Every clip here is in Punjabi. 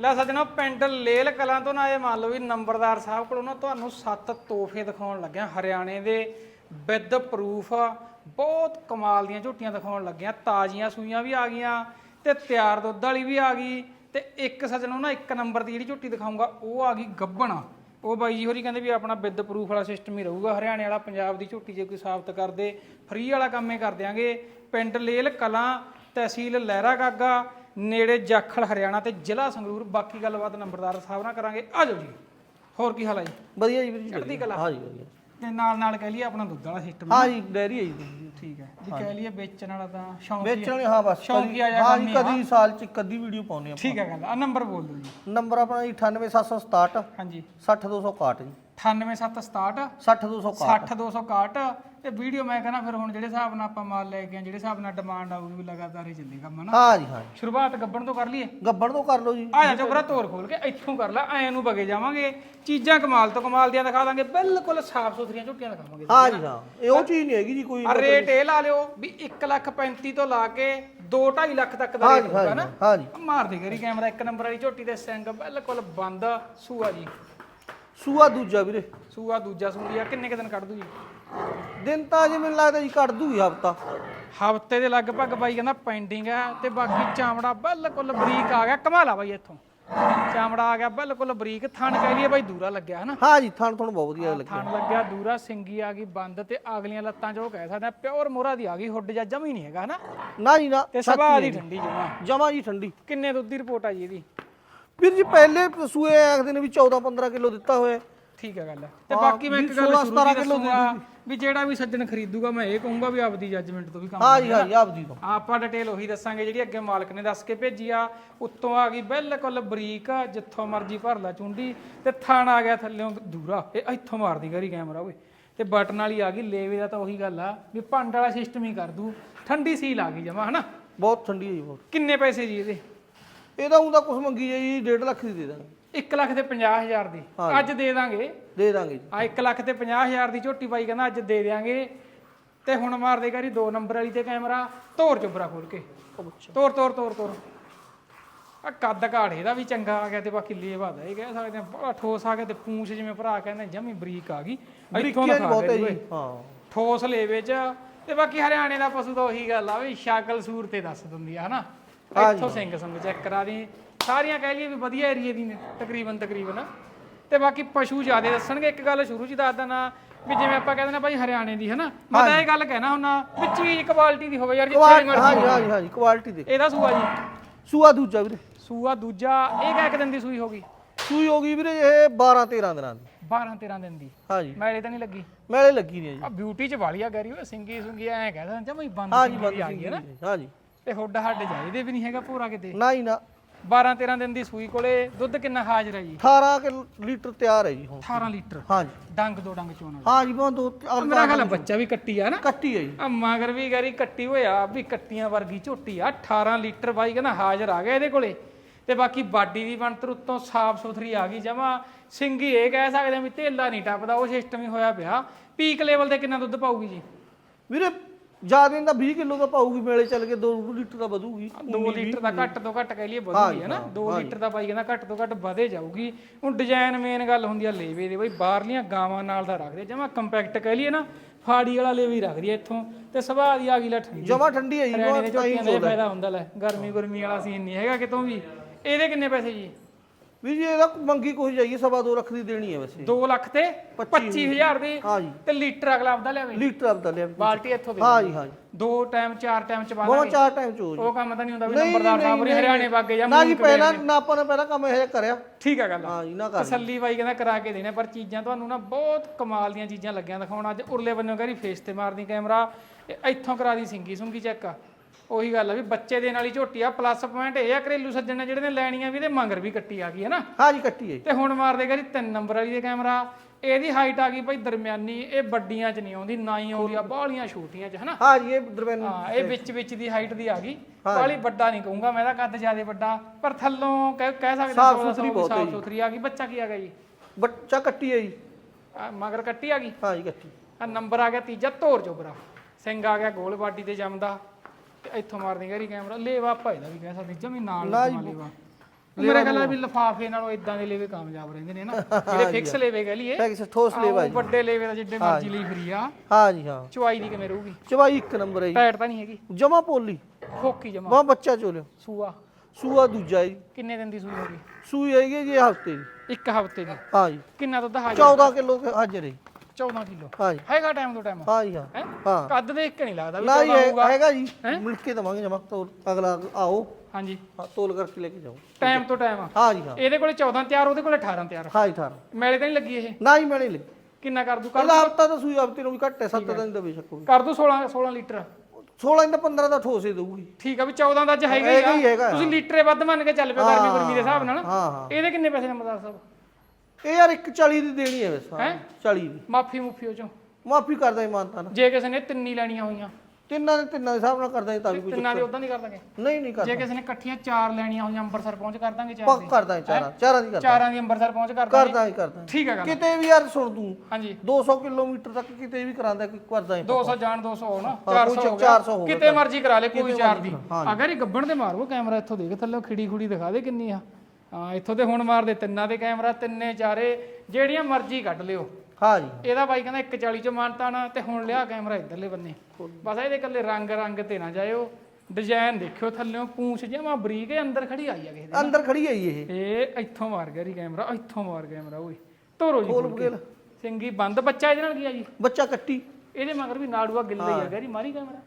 ਲੈ ਸੱਜਣੋ ਪਿੰਡ ਲੇਲ ਕਲਾਂ ਤੋਂ ਨਾ ਇਹ ਮੰਨ ਲਓ ਵੀ ਨੰਬਰਦਾਰ ਸਾਹਿਬ ਕੋਲੋਂ ਨਾ ਤੁਹਾਨੂੰ ਸੱਤ ਤੋਹਫੇ ਦਿਖਾਉਣ ਲੱਗਿਆ ਹਰਿਆਣੇ ਦੇ ਵਿਦ ਪ੍ਰੂਫ ਬਹੁਤ ਕਮਾਲ ਦੀਆਂ ਝੋਟੀਆਂ ਦਿਖਾਉਣ ਲੱਗਿਆ ਤਾਜ਼ੀਆਂ ਸੂਈਆਂ ਵੀ ਆ ਗਈਆਂ ਤੇ ਤਿਆਰ ਦੁੱਧ ਵਾਲੀ ਵੀ ਆ ਗਈ ਤੇ ਇੱਕ ਸੱਜਣੋ ਨਾ ਇੱਕ ਨੰਬਰ ਦੀ ਜਿਹੜੀ ਝੋਟੀ ਦਿਖਾਉਂਗਾ ਉਹ ਆ ਗਈ ਗੱਬਣ। ਉਹ ਬਾਈ ਜੀ ਹੋਰੀ ਕਹਿੰਦੇ ਵੀ ਆਪਣਾ ਵਿਦ ਪ੍ਰੂਫ ਵਾਲਾ ਸਿਸਟਮ ਹੀ ਰਹੂਗਾ। ਹਰਿਆਣੇ ਵਾਲਾ ਪੰਜਾਬ ਦੀ ਝੋਟੀ ਜੇ ਕੋਈ ਸਾਬਤ ਕਰਦੇ ਫ੍ਰੀ ਵਾਲਾ ਕੰਮ ਹੀ ਕਰ ਦਿਆਂਗੇ। ਪਿੰਡ ਲੇਲ ਕਲਾਂ, ਤਹਿਸੀਲ ਲਹਿਰਾ ਗਾਗਾ ਨੇੜੇ ਜਾਖਲ ਹਰਿਆਣਾ ਤੇ ਜ਼ਿਲ੍ਹਾ ਸੰਗਰੂਰ। ਬਾਕੀ ਗੱਲਬਾਤ ਨੰਬਰਦਾਰ ਸਾਹਿਬ ਨਾਲ ਕਰਾਂਗੇ। ਆ ਜਾਓ ਜੀ। ਹੋਰ ਕੀ ਹਾਲ ਹੈ ਜੀ? ਵਧੀਆ ਜੀ ਵੀਰ ਜੀ ਚੜ੍ਹਦੀ ਕਲਾ। ਹਾਂ ਜੀ ਵਧੀਆ। ਤੇ ਨਾਲ ਨਾਲ ਕਹਿ ਲਈਏ ਆਪਣਾ ਦੁੱਧ ਵਾਲਾ ਸਿਸਟਮ ਹਾਂ ਜੀ ਡੈਰੀ ਹੈ ਜੀ ਠੀਕ ਹੈ। ਜੇ ਕਹਿ ਲਈਏ ਵੇਚਣ ਵਾਲਾ ਤਾਂ ਸ਼ੌਂਕ। ਵੇਚਣ ਵਾਲੇ ਹਾਂ ਬਸ। ਸ਼ੌਂਕੀ ਆ ਜਾ ਹਾਂ ਕੰਮ ਜੀ ਹੀ ਆ। ਕਦੀ ਸਾਲ ਚ ਇੱਕ ਅੱਧੀ ਵੀਡੀਓ ਪਾਉਂਦੇ ਆਪਾਂ। ਠੀਕ ਹੈ ਗੱਲ। ਆ ਨੰਬਰ ਬੋਲ ਦਿਓ ਜੀ। ਨੰਬਰ ਆਪਣਾ ਜੀ 98767 ਹਾਂਜੀ। 60261 ਜੀ। 98767 60261 60261 ਤੇ ਵੀਡੀਓ ਮੈਂ ਕਹਿੰਦਾ ਫਿਰ ਹੁਣ ਜਿਹੜੇ ਹਿਸਾਬ ਨਾਲ ਆਪਾਂ ਮਾਲ ਲੈ ਕੇ ਆ ਜਿਹੜੇ ਹਿਸਾਬ ਨਾਲ ਡਿਮਾਂਡ ਆਊਗੀ ਵੀ ਲਗਾਤਾਰ ਹੀ ਚੱਲੇਗਾ ਮਨਾ ਹਾਂ ਜੀ ਹਾਂ ਜੀ। ਸ਼ੁਰੂਆਤ ਗੱਬਣ ਤੋਂ ਕਰ ਲਈਏ? ਗੱਬੜ ਤੋਂ ਕਰ ਲਓ ਜੀ। ਆ ਜਾ ਚੋਬਰਾ ਤੋਰ ਖੋਲ ਕੇ ਇੱਥੋਂ ਕਰ ਲੈ ਐ ਨੂੰ ਬਗੇ ਜਾਵਾਂਗੇ। ਚੀਜ਼ਾਂ ਕਮਾਲ ਤੋਂ ਕਮਾਲ ਦੀਆਂ ਦਿਖਾ ਦਾਂਗੇ ਬਿਲਕੁਲ ਸਾਫ਼ ਸੁਥਰੀਆਂ ਝੁੱਟੀਆਂ ਦਿਖਾਵਾਂਗੇ। ਹਾਂ ਜੀ ਹਾਂ। ਇਹ ਉਹ ਚੀਜ਼ ਨਹੀਂ ਹੈਗੀ ਜੀ ਕੋਈ ਆ ਰੇਟ ਇਹ ਲਾ ਲਿਓ ਵੀ 1 ਲੱਖ 35 ਤੋਂ ਲਾ ਕੇ 2 2.5 ਲੱਖ ਤੱਕ ਦਾ ਹਾਂ ਰੇਟ ਜੀ ਹੋਊਗਾ ਨਾ। ਹਾਂ ਜੀ। ਮਾਰ ਦੇ ਕਰੀ ਕੈਮਰਾ ਇੱਕ ਨੰਬਰ ਵਾਲੀ ਝੋਟੀ ਦੇ ਸਿੰਘ ਬਿਲਕੁਲ ਬੰਦ। ਸੂਆ ਜੀ। ਸੂਆ ਦੂਜਾ ਵੀਰੇ। ਸੂਆ ਦੂਜਾ ਸੂਰੀ ਆ ਕਿੰਨੇ ਕੁ ਦਿਨ ਕੱਢ ਦੂ ਜੀ ਦਿਨ ਤਾਂ ਜੀ ਮੈਨੂੰ ਲੱਗਦਾ ਜੀ ਕੱਢ ਦੂਗੀ ਹਫਤਾ। ਹਫ਼ਤੇ ਦੇ ਲਗਭਗ ਬਾਈ ਕਹਿੰਦਾ ਪੈਂਡਿੰਗ ਆ ਤੇ ਬਾਕੀ ਚਾਮੜਾ ਬਿਲਕੁਲ ਬਰੀਕ ਆ ਗਿਆ। ਕਮਾਲ ਆ ਬਾਈ ਇੱਥੋਂ। ਚਾਮੜਾ ਆ ਗਿਆ ਬਿਲਕੁਲ ਬਰੀਕ। ਥਣ ਕਹਿ ਲਈਏ ਬਾਈ ਦੂਰਾ ਲੱਗਿਆ ਹਨਾ। ਹਾਂ ਜੀ ਥਣ ਤੁਹਾਨੂੰ ਬਹੁਤ ਵਧੀਆ ਲੱਗਿਆ। ਥਣ ਲੱਗਿਆ ਦੂਰਾ ਸਿੰਗੀ ਆ ਗਈ ਬੰਦ ਤੇ ਅਗਲੀਆਂ ਲੱਤਾਂ ਜੋ ਕਹਿ ਸਕਦੇ ਪਿਓਰ ਮੋਰਾ ਦੀ ਆ ਗਈ ਹੁੱਡ ਜਾਂ ਜਮੀ ਨਹੀਂ ਹੈਗਾ ਹਨਾ। ਨਾ ਜੀ ਨਾ ਤੇ ਸੁਭਾਅ ਦੀ ਠੰਡੀ ਜਮਾ। ਜਮਾ ਜੀ ਠੰਡੀ। ਕਿੰਨੇ ਦੁੱਧ ਦੀ ਰਿਪੋਰਟ ਆ ਜੀ ਇਹਦੀ? ਵੀਰ ਜੀ ਪਹਿਲੇ ਸੂਏ ਆਖਦੇ ਨੇ ਵੀ 14 15 ਕਿਲੋ ਦਿੱਤਾ ਹੋਇਆ। ਠੀਕ ਹੈ ਗੱਲ ਤੇ ਹਾਂ, ਬਾਕੀ ਮੈਂ ਇੱਕ ਗੱਲ 16 ਸ਼ੁਰੂ 'ਚ 17 ਕਿੱਲੋ ਵੀ ਜਿਹੜਾ ਵੀ ਸੱਜਣ ਖਰੀਦੂਗਾ ਮੈਂ ਇਹ ਕਹੂੰਗਾ ਵੀ ਆਪਦੀ ਜੱਜਮੈਂਟ ਤੋਂ ਵੀ ਕੰਮ ਹਾਂ ਜੀ ਹਾਂ ਜੀ ਆਪਦੀ ਤੋਂ। ਆਪਾਂ ਡਿਟੇਲ ਉਹੀ ਦੱਸਾਂਗੇ ਜਿਹੜੀ ਅੱਗੇ ਮਾਲਕ ਨੇ ਦੱਸ ਕੇ ਭੇਜੀ ਆ। ਉੱਤੋਂ ਆ ਗਈ ਬਿਲਕੁਲ ਬਰੀਕ ਜਿੱਥੋਂ ਮਰਜ਼ੀ ਭਰ ਲਾ ਚੁੰਡੀ। ਤੇ ਥਣ ਆ ਗਿਆ ਥੱਲਿਓਂ ਦੂਰਾ। ਇਹ ਇੱਥੋਂ ਮਾਰਦੀ ਗਰੀ ਕੈਮਰਾ ਓਏ। ਤੇ ਬਟਨ ਵਾਲੀ ਆ ਗਈ ਲੇਵੇ ਦਾ ਤਾਂ ਉਹੀ ਗੱਲ ਆ ਵੀ ਭੰਡ ਵਾਲਾ ਸਿਸਟਮ ਹੀ ਕਰ ਦੂ। ਠੰਡੀ ਸੀਲ ਆ ਗਈ ਜਮਾ ਹਨਾ? ਬਹੁਤ ਠੰਡੀ ਹੈ ਜੀ ਬਹੁਤ। ਕਿੰਨੇ ਪੈਸੇ ਜੀ ਇਹਦੇ? ਇਹਦਾ ਹੁੰਦਾ ਕੁਝ ਮੰਗੀ ਹੈ ਜੀ 1.5 ਲੱਖ ਦੀ ਦੇ ਦਾਂਗੇ। 1 ਲੱਖ ਤੇ 50000 ਦੀ। ਅੱਜ ਦੇ ਦਾਂਗੇ। ਦੇ ਦਾਂਗੇ ਜੀ। ਆ 1 ਲੱਖ ਤੇ 50000 ਦੀ ਝੋਟੀ ਬਾਈ ਕਹਿੰਦਾ ਅੱਜ ਦੇ ਦਿਆਂਗੇ। ਤੇ ਹੁਣ ਮਾਰ ਦੇ ਕਰੀ 2 ਨੰਬਰ ਵਾਲੀ ਤੇ ਕੈਮਰਾ ਤੋਰ ਚੁਬਰਾ ਖੋਲ ਕੇ। ਤੋਰ ਤੋਰ ਤੋਰ ਤੋਰ ਆ ਕੱਦ ਘਾੜੇ ਦਾ ਵੀ ਚੰਗਾ ਆ ਗਿਆ ਤੇ ਬਾਕੀ ਲੇਵਾ ਦਾ ਇਹ ਕਹਿ ਸਕਦੇ ਆ ਬੜਾ ਠੋਸ ਆ ਗਿਆ ਤੇ ਪੂੰਛ ਜਿਵੇਂ ਭਰਾ ਕਹਿੰਦੇ ਜਮੀ ਬਰੀਕ ਆ ਗਈ। ਇੱਥੋਂ ਬਰੀਕੀਆਂ ਦਿਖਾ ਬਹੁਤ ਹੈ ਦੇ। ਜੀ ਹਾਂ। ਠੋਸ ਲੇਵੇ ਚ। ਤੇ ਬਾਕੀ ਹਰਿਆਣੇ ਦਾ ਪਸ਼ੂ ਤਾਂ ਉਹੀ ਗੱਲ ਆ ਵੀ ਸ਼ਕਲ ਸੂਰ ਤੇ ਦੱਸ ਦਿੰਦੀ ਆ ਹਨਾ? ਇੱਥੋਂ ਸਿੰਘ ਸੰਗ ਚੈੱਕ ਕਰਾ ਦੀ। ਸਾਰੀਆਂ ਕਹਿ ਲਈਏ ਵੀ ਵਧੀਆ ਏਰੀਏ ਦੀ ਨੇ ਤਕਰੀਬਨ ਤਕਰੀਬਨ। ਤੇ ਬਾਕੀ ਪਸ਼ੂ ਜ਼ਿਆਦੇ ਦੱਸਣਗੇ। ਇੱਕ ਗੱਲ ਸ਼ੁਰੂ ਚ ਦੱਸ ਦੇਣਾ ਵੀ ਜਿਵੇਂ ਆਪਾਂ ਕਹਿੰਦੇ ਨਾ ਭਾਈ ਹਰਿਆਣੇ ਦੀ ਹਨਾ? ਮੈਂ ਤਾਂ ਇਹ ਗੱਲ ਕਹਿਣਾ ਹੁੰਨਾ ਵੀ ਚੀਜ਼ ਕੁਆਲਿਟੀ ਦੀ ਹੋਵੇ ਯਾਰ ਜਿੱਥੇ ਮਰਜ਼ੀ ਹਾਂ ਜੀ ਹਾਂ ਜੀ ਹਾਂ ਜੀ ਕੁਆਲਿਟੀ ਦੇ। ਇਹਦਾ ਸੂਆ ਜੀ। ਸੂਆ ਦੂਜਾ ਵੀਰੇ। ਸੂਆ ਦੂਜਾ ਇਹ ਕਹਿ ਦਿਨ ਦੀ ਸੂਈ ਹੋ ਗਈ? ਸੂਈ ਹੋ ਗਈ ਵੀਰੇ ਇਹ 12 13 ਦਿਨਾਂ ਦੀ। 12 13 ਦਿਨ ਦੀ। ਹਾਂ ਜੀ ਮੈਲੇ ਤਾਂ ਨਹੀਂ ਲੱਗੀ? ਮੈਲੇ ਲੱਗੀ ਨਹੀਂ ਹੈ ਜੀ। ਆ ਬਿਊਟੀ ਚ ਵਾਲੀਆ ਗਰੀ ਓਏ ਸਿੰਗੀ ਸੁੰਗੀ ਐ ਕਹਿ ਦਿੰਦਾ ਜਮਈ ਬੰਦ ਹਾਂ ਜੀ ਸਿੰਗੀ ਬੰਦ ਆ ਗਈ ਹੈ ਨਾ ਹਾਂ ਜੀ ਤੇ ਹੁੱਡ ਹੱਡ ਜਾਈਦੇ ਵੀ ਨਹੀਂ ਹੈਗਾ ਪੂਰਾ ਕਿਤੇ। ਨਾ ਜੀ ਨਾ। 12 13 ਦਿਨ ਦੀ ਸੂਈ ਕੋਲੇ ਦੁੱਧ ਕਿੰਨਾ ਹਾਜ਼ਰ ਹੈ ਜੀ? 18 ਕਿਲੋ ਲੀਟਰ ਤਿਆਰ ਹੈ ਜੀ ਹੁਣ। 18 ਲੀਟਰ? ਹਾਂ ਜੀ ਡੰਗ ਦੋ ਡੰਗ ਚੋਣ ਹਾਂ ਜੀ ਬਹੁਤ ਦੋ ਮੇਰਾ ਖਿਆਲ ਬੱਚਾ ਵੀ ਕੱਟੀ ਆ ਨਾ। ਕੱਟੀ ਹੈ ਜੀ। ਆ ਮਗਰ ਵੀ ਗਰੀ ਕੱਟੀ ਹੋਇਆ ਵੀ ਕੱਟੀਆਂ ਵਰਗੀ ਝੋਟੀ ਆ। 18 ਲੀਟਰ ਬਾਈ ਕਹਿੰਦਾ ਹਾਜ਼ਰ ਆ ਗਿਆ ਇਹਦੇ ਕੋਲੇ। ਤੇ ਬਾਕੀ ਬਾਡੀ ਦੀ ਬਣਤਰ ਉੱਤੋਂ ਸਾਫ਼ ਸੁਥਰੀ ਆ ਗਈ ਜਮਾ। ਸਿੰਗੀ ਇਹ ਕਹਿ ਸਕਦੇ ਆ ਵੀ ਤੇਲਾ ਨਹੀਂ ਟੱਪਦਾ ਉਹ ਸਿਸਟਮ ਹੀ ਹੋਇਆ ਪਿਆ। ਪੀਕ ਲੈਵਲ ਤੇ ਕਿੰਨਾ ਦੁੱਧ ਪਾਊਗੀ ਜੀ? ਵੀਰੇ ਜ਼ਿਆਦਾ ਦਾ 20 ਕਿਲੋ ਦਾ ਪਾਊਗੀ ਮੇਲੇ ਚੱਲ ਕੇ 2 ਲੀਟਰ ਦਾ ਵਧੂਗੀ 2 ਲੀਟਰ ਦਾ ਘੱਟ ਤੋਂ ਘੱਟ ਕਹਿ ਲਈਏ ਵਧੂਗੀ ਹੈ ਨਾ? 2 ਲੀਟਰ ਦਾ ਬਾਈ ਕਹਿੰਦਾ ਘੱਟ ਤੋਂ ਘੱਟ ਵਧੇ ਜਾਊਗੀ। ਹੁਣ ਡਿਜ਼ਾਈਨ ਮੇਨ ਗੱਲ ਹੁੰਦੀ ਆ ਲੇਵੇ ਦੇ ਬਈ ਬਾਹਰਲੀਆਂ ਗਾਵਾਂ ਨਾਲ ਦਾ ਰੱਖਦੇ ਜਮਾ ਕੰਪੈਕਟ ਕਹਿ ਲਈਏ ਨਾ ਫਾੜੀ ਵਾਲਾ ਲੇਵੇ ਰੱਖਦੀ ਆ ਇੱਥੋਂ ਤੇ ਸੁਭਾਅ ਦੀ ਆ ਗਈ ਲੈ ਠੰਡੀ। ਜਮਾ ਠੰਡੀ ਹੈ ਜੀ ਬਹੁਤ ਫਾਇਦਾ ਹੁੰਦਾ ਲੈ ਗਰਮੀ ਗੁਰਮੀ ਵਾਲਾ ਸੀਨ ਨਹੀਂ ਹੈਗਾ ਕਿਤੋਂ ਵੀ। ਇਹਦੇ ਕਿੰਨੇ ਪੈਸੇ ਜੀ? ਵੀ ਜੀ ਇਹਦਾ ਮੰਗੀ ਕੁਝ ਜਾਈਏ ਸਵਾ ਦੋ ਰੱਖ ਦੀ ਦੇਣੀ ਹੈ ਵੈਸੇ। 2 ਲੱਖ ਤੇ 25000 ਦੀ ਹਾਂ ਜੀ। ਤੇ ਲੀਟਰ ਅਗਲਾ ਆਪਦਾ ਲਿਆਵੇ। ਲੀਟਰ ਆਪਦਾ ਲਿਆ ਬਾਲਟੀ ਇੱਥੋਂ ਦੇ। ਹਾਂ ਜੀ ਹਾਂ ਜੀ। ਦੋ ਟਾਈਮ ਚਾਰ ਟਾਈਮ ਚ ਬਹੁਤ ਬਾਦਾਂਗੇ ਚਾਰ ਟਾਈਮ ਚੋ ਜੀ। ਉਹ ਕੰਮ ਤਾਂ ਨਹੀਂ ਹੁੰਦਾ ਵੀ ਨੰਬਰਦਾਰ ਸਾਹਿਬ ਨੇ ਹਰਿਆਣੇ ਵਾਗੇ ਜਾਂ ਨਾ ਜੀ ਪਹਿਲਾਂ ਨਾ ਆਪਾਂ ਨੇ ਪਹਿਲਾਂ ਕੰਮ ਇਹ ਜਿਹਾ ਕਰਿਆ। ਠੀਕ ਆ ਗੱਲ ਹਾਂ ਜੀ ਨਾ ਕਰ ਤਸੱਲੀ ਬਾਈ ਕਹਿੰਦਾ ਕਰਾ ਕੇ ਦੇਣੇ ਪਰ ਚੀਜ਼ਾਂ ਤੁਹਾਨੂੰ ਨਾ ਬਹੁਤ ਕਮਾਲ ਦੀਆਂ ਚੀਜ਼ਾਂ ਲੱਗੀਆਂ ਦਿਖਾਉਣ। ਅੱਜ ਉਰਲੇ ਬੰਨੋਂ ਕਰੀ ਫੇਸ ਤੇ ਮਾਰਦੀ ਕੈਮਰਾ ਇਹ ਇੱਥੋਂ ਕਰਾ ਦੀ ਸਿੰਗੀ ਸੁੰਗੀ ਚੈੱਕ ਆ ਉਹੀ ਗੱਲ ਆ ਵੀ ਬੱਚੇ ਦੇ ਨਾਲ ਹੀ ਝੋਟੀ ਆ ਪਲੱਸ ਪੁਆਇੰਟ ਇਹ ਆ ਘਰੇਲੂ ਸੱਜਣ ਨੇ ਜਿਹੜੇ ਨੇ ਲੈਣੀਆਂ ਵੀ ਇਹਦੇ ਮੰਗਰ ਵੀ ਕੱਟੀ ਆ ਗਈ ਹੈ ਨਾ? ਹਾਂ ਜੀ ਕੱਟੀ ਹੈ ਜੀ। ਤੇ ਹੁਣ ਮਾਰਦੇ ਕਰੀ ਤਿੰਨ ਨੰਬਰ ਵਾਲੀ ਦੇ ਕੈਮਰਾ। ਇਹਦੀ ਹਾਈਟ ਆ ਗਈ ਭਾਈ ਦਰਮਿਆਨੀ ਇਹ ਵੱਡੀਆਂ ਚ ਨਹੀਂ ਆਉਂਦੀ ਨਾ ਹੀ ਆਉਂਦੀ ਆ ਬਾਹਲੀਆਂ ਛੋਟੀਆਂ ਚ ਹਨਾ ਹਾਂ ਜੀ ਇਹ ਦਰਮਿਆਨ ਹਾਂ ਇਹ ਵਿੱਚ ਵਿੱਚ ਦੀ ਹਾਈਟ ਦੀ ਆ ਗਈ। ਬਾਹਲੀ ਵੱਡਾ ਨਹੀਂ ਕਹੂੰਗਾ ਮੈਂ ਤਾਂ ਕੱਦ ਜ਼ਿਆਦਾ ਵੱਡਾ ਪਰ ਥੱਲੋਂ ਕਹਿ ਕਹਿ ਸਕਦੇ ਸਾਫ਼ ਸੁਥਰੀ ਬਹੁਤ ਹੈ ਸਾਫ਼ ਸੁਥਰੀ ਆ ਗਈ। ਬੱਚਾ ਕੀ ਆ ਗਿਆ ਜੀ? ਬੱਚਾ ਕੱਟੀ ਹੈ ਜੀ। ਆਹ ਮਗਰ ਕੱਟੀ ਆ ਗਈ? ਹਾਂ ਜੀ ਕੱਟੀ। ਆ ਨੰਬਰ ਆ ਗਿਆ ਤੀਜਾ ਧੋਰ ਚੋਬਰਾ। ਸਿੰਘ ਆ ਗਿਆ ਗੋਲ ਬਾਡੀ ਤੇ ਜੰਮਦਾ। ਤੇ ਇੱਥੋਂ ਮਾਰਦੀ ਗਰੀ ਕੈਮਰਾ। ਲੇਵਾ ਭਾਈ ਦਾ ਵੀ ਕਹਿ ਸਕਦੇ ਜਮੀ ਨਾਲ ਲੱਗਣਾ ਲੇਵਾ ਮੇਰੇ ਨਾਲ ਵੀ ਲਫਾਫੇ ਨਾਲੋਂ ਇਦਾਂ ਦੇ ਲੇਵੇ ਕਾਮਯਾਬ ਰਹਿੰਦੇ ਨੇ ਨਾ। ਜਿਹੜੇ ਫਿਕਸ ਲੇਵੇ ਕਹ ਲਈਏ। ਟੈਕਸ ਠੋਸ ਲੇਵਾ ਜੀ। ਵੱਡੇ ਲੇਵੇ ਦਾ ਜਿੱਡੇ ਮਰਜ਼ੀ ਲਈ ਫਰੀ ਆ। ਹਾਂ ਜੀ ਹਾਂ। ਚੁਆਈ ਦੀ ਕਿਵੇਂ ਰਹੂਗੀ। ਚਵਾਈ ਇੱਕ ਨੰਬਰ ਹੈ ਜੀ। ਟਾਇਟ ਤਾਂ ਨਹੀਂ ਹੈਗੀ। ਜਮਾ ਪੋਲੀ। ਖੋਕੀ ਜਮਾ। ਬਾ ਬੱਚਾ ਚੋਲਿਓ। ਸੂਆ। ਸੂਆ ਦੂਜਾ ਜੀ। ਕਿੰਨੇ ਦਿਨ ਦੀ ਸੂਈ ਹੋਗੀ ਸੂਈ ਹੈਗੀ ਜੀ ਹਫ਼ਤੇ ਦੀ। ਇੱਕ ਹਫ਼ਤੇ ਦੀ। ਹਾਂ ਜੀ। ਕਿੰਨਾ ਦੁੱਧ ਹਾਜ਼ਰ? 14 ਕਿਲੋ ਹਾਜ਼ਰ ਹੈ ਜੀ। 14 ਕਿਲੋ। ਹਾਂ ਜੀ। ਹੈਗਾ ਟਾਈਮ ਤੋਂ ਟਾਈਮ ਹਾਂ ਜੀ ਹਾਂ। ਹੈ? ਹਾਂ। ਕੱਦ ਦੇਖ ਕੇ ਨਹੀਂ ਲੱਗਦਾ ਵੀ ਨਾ ਜੀ 14 ਹੈ- ਹੋਊਗਾ। ਹੈਗਾ ਜੀ। ਮਿਲ ਕੇ ਦਵਾਂਗੇ ਜਮਾ ਤੋਲ। ਅਗਲਾ ਆਓ। ਹਾਂਜੀ। ਹਾਂ, ਤੋਲ ਕਰਕੇ ਲੈ ਕੇ ਜਾਓ। ਟਾਈਮ ਤੋਂ ਟਾਈਮ ਹਾਂ ਜੀ ਹਾਂ। ਇਹਦੇ ਕੋਲੇ 14 ਤਿਆਰ ਉਹਦੇ ਕੋਲੇ 18 ਤਿਆਰ। ਹਾਂ ਜੀ 18 ਮੈਲੇ ਤਾਂ ਨਹੀਂ ਲੱਗੀ ਇਹ? ਨਾ ਹੀ ਮੈਨੇ ਲਈ ਕਿੰਨਾ ਕਰ ਦੂ? ਕਰ ਪਹਿਲਾ ਹਫਤਾ ਤਾਂ ਸੂਈ ਹਫ਼ਤੇ ਨੂੰ ਵੀ ਘੱਟ ਹੈ 7 ਦਿਨ ਦਾ ਬੇਸ਼ੱਕ ਹੋਵੇ ਕਰ ਦੂ 16 16 ਲੀਟਰ? 16 ਇੰਦਾ 15 ਦਾ ਠੋਸ ਦਊਗੀ। ਠੀਕ ਆ ਵੀ 14 ਦਾ ਅੱਜ ਹੈਗਾ ਹੈਗਾ ਹੀ ਹੀ ਹੈਗਾ। ਤੁਸੀਂ ਲੀਟਰੇ ਵੱਧ ਮੰਨ ਕੇ ਚੱਲ ਪਿਓ ਗਰਮੀ ਗੁਰਮੀ ਦੇ ਹਿਸਾਬ ਨਾਲ। ਹਾਂ ਹਾਂ। ਇਹਦੇ ਕਿੰਨੇ ਪੈਸੇ ਨੰਬਰਦਾਰ ਸਾਹਿਬ? ਇਹ ਯਾਰ 140 ਦੀ ਦੇਣੀ ਹੈ ਵੈਸੇ। ਹੈਂ? 40 ਦੀ। ਮਾਫੀ ਮੁਫੀ ਉਹ ਚੋਂ ਮਾਫੀ ਕਰਦਾ ਇਮਾਨਤਾ ਨਾਲ। ਜੇ ਕਿਸੇ ਨੇ ਤਿੰਨੀ ਲੈਣੀਆਂ ਹੋਈਆਂ। ਤਿੰਨਾਂ ਦੇ ਤਿੰਨਾਂ ਦੇ ਹਿਸਾਬ ਨਾਲ ਕਰਦਾ ਜੀ ਤਾਂ ਵੀ ਕੁਝ ਤਿੰਨਾਂ ਦੇ ਉਦਾਂ ਨਹੀਂ ਕਰ ਦਾਂਗੇ? ਨਹੀਂ। ਨਹੀਂ ਜੇ ਕਰਦਾ। ਕਿਸੇ ਨੇ ਇਕੱਠੀਆਂ ਚਾਰ ਲੈਣੀਆਂ ਹੋਈਆਂ ਅੰਮ੍ਰਿਤਸਰ ਪਹੁੰਚ ਕਰ ਦਾਂਗੇ ਚਾਰ ਪੱਕ ਦੀ। ਕਰਦਾ ਜੀ ਚਾਰਾਂ। ਚਾਰਾਂ ਦੀ ਕਰਦਾ। ਚਾਰਾਂ ਦੀ ਅੰਮ੍ਰਿਤਸਰ ਪਹੁੰਚ ਕਰ ਦਾਂਗੇ। ਕਰਦਾ ਹੀ ਕਰਦਾ ਠੀਕ ਆ ਗੱਲ ਕਿਤੇ ਵੀ ਯਾਰ ਸੁਣ ਦੂੰ ਹਾਂਜੀ। 200 ਕਿਲੋਮੀਟਰ ਤੱਕ ਕਿਤੇ ਵੀ ਕਰਾਂਦਾ ਕਿ ਕਰਦਾ ਹੀ 200 ਜਾਣ 200 ਹੋ ਨਾ ਹਾਂ, 400 ਕੋਈ ਹੋ ਗਿਆ। 400 ਹੋ ਗਿਆ। ਕਿਤੇ ਮਰਜ਼ੀ ਕਰਾ ਲੈ ਕੋਈ ਚਾਰ ਦੀ। ਹਾਂ ਅਗਰ ਇਹ ਗੱਬਣ ਤੇ ਮਾਰੋ ਕੈਮਰਾ ਇੱਥੋਂ ਦੇਖ ਥੱਲੇ ਖਿੜੀ ਖੁੜੀ ਦਿਖਾ ਦੇ ਕਿੰਨੀ ਆ। ਹਾਂ ਇੱਥੋਂ ਤੇ ਹੁਣ ਮਾਰ ਦੇ ਤਿੰਨਾਂ ਦੇ ਕੈਮਰਾ ਤਿੰਨੇ ਚਾਰੇ ਜਿਹੜੀਆਂ ਮਰਜ਼ੀ ਕੱਢ ਲਿਓ। ਹਾਂ ਜੀ। ਇਹਦਾ ਬਾਈ ਕਹਿੰਦਾ 140 ਚ ਮਾਨਤਾ ਨਾ ਤੇ ਹੁਣ ਲਿਆ ਕੈਮਰਾ ਇੱਧਰਲੇ ਬੰਨੇ। ਬਸ ਇਹਦੇ ਕੱਲੇ ਰੰਗ ਰੰਗ ਤੇ ਨਾ ਜਾਇਓ। ਡਿਜ਼ਾਈਨ ਦੇਖਿਓ ਥੱਲੇੋਂ ਪੂੰਛ ਜਿਹਾ ਬਰੀਕ ਹੈ ਅੰਦਰ ਖੜੀ ਆਈ ਆ ਕਿਸੇ ਦੇ ਅੰਦਰ ਖੜੀ ਜੀ ਇਹ। ਇਹ ਇੱਥੋਂ ਮਾਰ ਗਿਆ ਰੀ ਕੈਮਰਾ ਇੱਥੋਂ ਮਾਰ ਕੈਮਰਾ ਓਏ। ਤੋਰੋ ਜੀ ਖੋਲ। ਬਗੇਲ ਸਿੰਗੀ ਬੰਦ ਬੱਚਾ ਇਹਦੇ ਨਾਲ ਗਿਆ ਜੀ? ਬੱਚਾ ਕੱਟੀ। ਇਹਦੇ ਮਗਰ ਵੀ ਨਾੜੂਆ ਗਿੱਲੇ ਹੀ ਆ ਗਿਆ ਜੀ ਮਾਰੀ ਕੈਮਰਾ।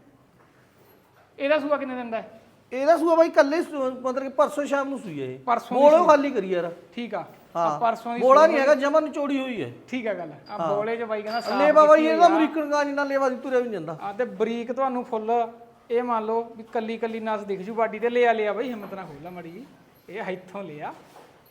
ਇਹਦਾ ਸੂਆ ਕਿੰਨੇ ਦਿੰਦਾ ਹੈ? ਇਹਦਾ ਸੂਆ ਬਾਈ ਕੱਲੇ ਮਤਲਬ ਕਿ ਪਰਸੋਂ ਸ਼ਾਮ ਨੂੰ ਸੂਈ ਹੈ ਇਹ। ਪਰਸੋਂ ਦੀ ਬੋਲੋ ਖਾਲੀ ਕਰੀ ਯਾਰ। ਠੀਕ ਆ। ਆ ਪਰਸੋਂ ਦੀ ਬੋਲਾ ਨਹੀਂ ਹੈਗਾ ਜਮਾ ਨਿਚੋੜੀ ਹੋਈ ਹੈ। ਠੀਕ ਆ ਗੱਲ। ਆ ਬੋਲੇ ਚ ਬਾਈ ਕਹਿੰਦਾ ਸਾਫ਼ ਲੇਵਾ ਬਾਈ ਇਹਦਾ ਆ। ਅਮਰੀਕਨ ਗਾਣੀ ਨਾਲ ਲੇਵਾ ਦੀ ਤੁਰਿਆ ਵੀ ਨਹੀਂ ਜਾਂਦਾ। ਆ ਤੇ ਬਰੀਕ ਤੁਹਾਨੂੰ ਫੁੱਲ ਇਹ ਮੰਨ ਲਓ ਵੀ ਕੱਲੀ ਕੱਲੀ ਨਸ ਦਿਖ ਜੂ ਬਾਡੀ ਤੇ ਲਿਆ ਲਿਆ ਬਾਈ ਹਿੰਮਤ ਨਾਲ ਖੋਲਾ ਮੜੀ ਜੀ। ਇਹ ਇੱਥੋਂ ਲਿਆ।